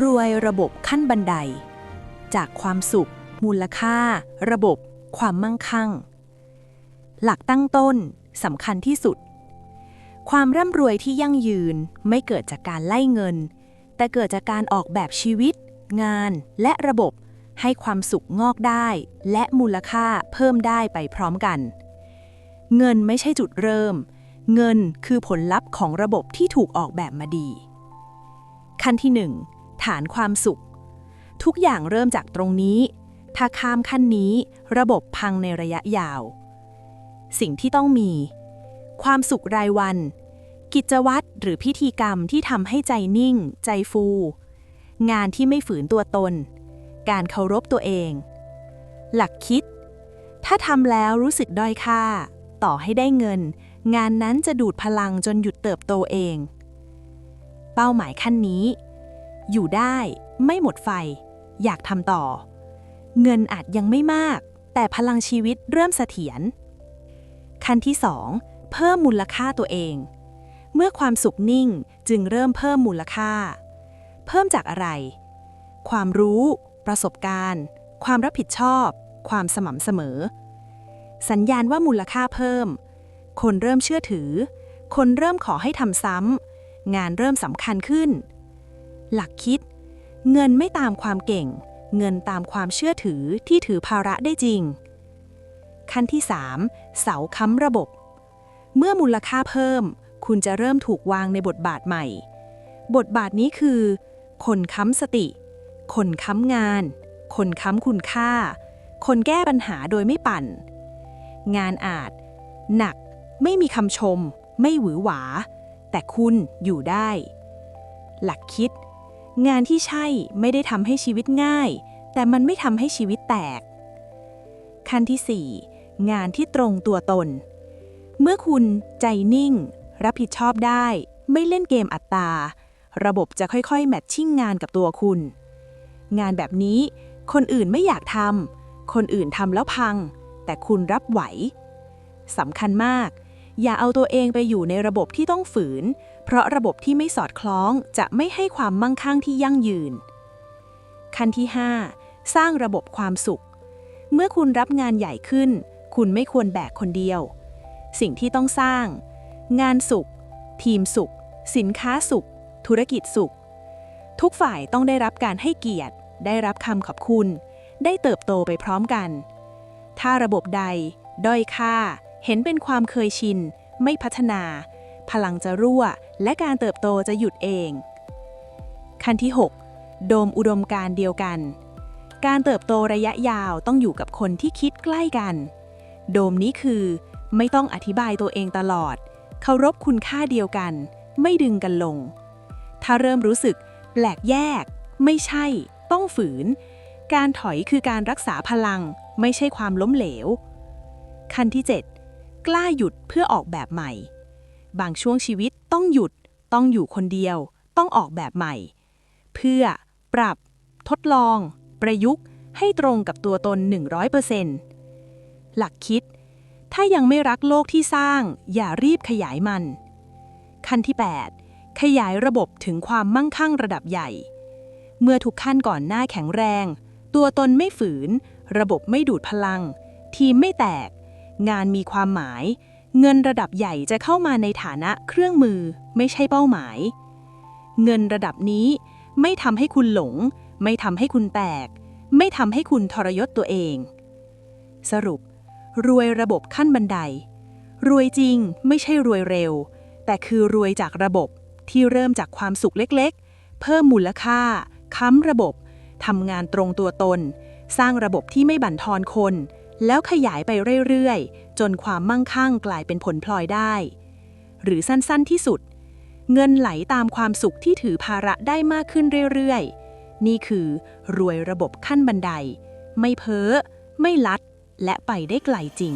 รวยระบบขั้นบันได จากความสุข มูลค่า ระบบ ความมั่งคั่ง หลักตั้งต้นสำคัญที่สุด ความร่ำรวยที่ยั่งยืนไม่เกิดจากการไล่เงิน แต่เกิดจากการออกแบบชีวิต งานและระบบให้ความสุขงอกได้ และมูลค่าเพิ่มได้ไปพร้อมกัน เงินไม่ใช่จุดเริ่ม เงินคือผลลัพธ์ของระบบที่ถูกออกแบบมาดี ขั้นที่ 1 ฐานความสุข ทุกอย่างเริ่มจากตรงนี้ ถ้าข้ามขั้นนี้ระบบพังในระยะยาว สิ่งที่ต้องมี ความสุขรายวัน กิจวัตรหรือพิธีกรรมที่ทำให้ใจนิ่ง ใจฟู งานที่ไม่ฝืนตัวตน การเคารพตัวเอง หลักคิด ถ้าทำแล้วรู้สึกด้อยค่า ต่อให้ได้เงิน งานนั้นจะดูดพลังจนหยุดเติบโตเอง เป้าหมายขั้นนี้ อยู่ได้ ไม่หมดไฟ อยากทำต่อ เงินอาจยังไม่มาก แต่พลังชีวิตเริ่มเสถียรขั้นที่ 2 เพิ่มมูลค่าตัวเอง เมื่อความสุขนิ่งจึงเริ่มเพิ่มมูลค่า เพิ่มจากอะไร ความรู้ ประสบการณ์ ความรับผิดชอบ ความสม่ำเสมอ สัญญาณว่ามูลค่าเพิ่ม คนเริ่มเชื่อถือ คนเริ่มขอให้ทำซ้ำงานเริ่มสำคัญขึ้น หลักคิด เงินไม่ตามความเก่ง เงินตามความเชื่อถือที่ถือภาระได้จริง ขั้นที่ 3 เสาค้ำระบบ เมื่อมูลค่าเพิ่ม คุณจะเริ่มถูกวางในบทบาทใหม่ บทบาทนี้คือ คนค้ำสติ คนค้ำงาน คนค้ำคุณค่า คนแก้ปัญหาโดยไม่ปั่น งานอาจ หนัก ไม่มีคำชม ไม่หวือหวา แต่คุณอยู่ได้หลักคิด งานที่ใช่ไม่ได้ทำให้ชีวิตง่าย แต่มันไม่ทำให้ชีวิตแตก ขั้นที่ 4 งานที่ตรงตัวตน เมื่อคุณใจนิ่ง รับผิดชอบได้ ไม่เล่นเกมอัตตา ระบบจะค่อยๆ แมทชิ่งงานกับตัวคุณ งานแบบนี้ คนอื่นไม่อยากทำคนอื่นทำแล้วพัง แต่คุณรับไหวสำคัญมาก อย่าเอาตัวเองไปอยู่ในระบบที่ต้องฝืน เพราะระบบที่ไม่สอดคล้องจะไม่ให้ความมั่งคั่งที่ยั่งยืน ขั้นที่ 5 สร้างระบบความสุข เมื่อคุณรับงานใหญ่ขึ้น คุณไม่ควรแบกคนเดียว สิ่งที่ต้องสร้าง งานสุข ทีมสุข สินค้าสุข ธุรกิจสุข ทุกฝ่ายต้องได้รับการให้เกียรติ ได้รับคำขอบคุณ ได้เติบโตไปพร้อมกัน ถ้าระบบใด ด้อยค่า เห็นเป็นความเคยชิน ไม่พัฒนา พลังจะรั่ว และการเติบโตจะหยุดเอง ขั้นที่ 6 โดมอุดมการเดียวกัน การเติบโตระยะยาวต้องอยู่กับคนที่คิดใกล้กัน โดมนี้คือ ไม่ต้องอธิบายตัวเองตลอด เคารพคุณค่าเดียวกัน ไม่ดึงกันลง ถ้าเริ่มรู้สึก แปลกแยก ไม่ใช่ ต้องฝืน การถอยคือการรักษาพลัง ไม่ใช่ความล้มเหลว ขั้นที่ 7 กล้าหยุดเพื่อออกแบบใหม่ บางช่วงชีวิตต้องหยุด ต้องอยู่คนเดียว ต้องออกแบบใหม่ เพื่อปรับ ทดลอง ประยุกต์ให้ตรงกับตัวตน 100%หลักคิด ถ้ายังไม่รักโลกที่สร้าง อย่ารีบขยายมัน ขั้นที่ 8 ขยายระบบถึงความมั่งคั่งระดับใหญ่ เมื่อทุกขั้นก่อนหน้าแข็งแรง ตัวตนไม่ฝืน ระบบไม่ดูดพลัง ทีมไม่แตก งานมีความหมาย เงินระดับใหญ่จะเข้ามาในฐานะเครื่องมือ ไม่ใช่เป้าหมาย เงินระดับนี้ไม่ทำให้คุณหลง ไม่ทำให้คุณแตก ไม่ทำให้คุณทรยศตัวเอง สรุป รวยระบบขั้นบันได รวยจริงไม่ใช่รวยเร็ว แต่คือรวยจากระบบที่เริ่มจากความสุขเล็กๆ เพิ่มมูลค่า ค้ำระบบทำงานตรงตัวตน สร้างระบบที่ไม่บั่นทอนคน แล้วขยายไปเรื่อยๆ จนความมั่งคั่งกลายเป็นผลพลอยได้ หรือสั้นๆที่สุด เงินไหลตามความสุขที่ถือภาระได้มากขึ้นเรื่อยๆ นี่คือ รวยระบบขั้นบันได ไม่เพ้อ ไม่ลัด และไปได้ไกลจริง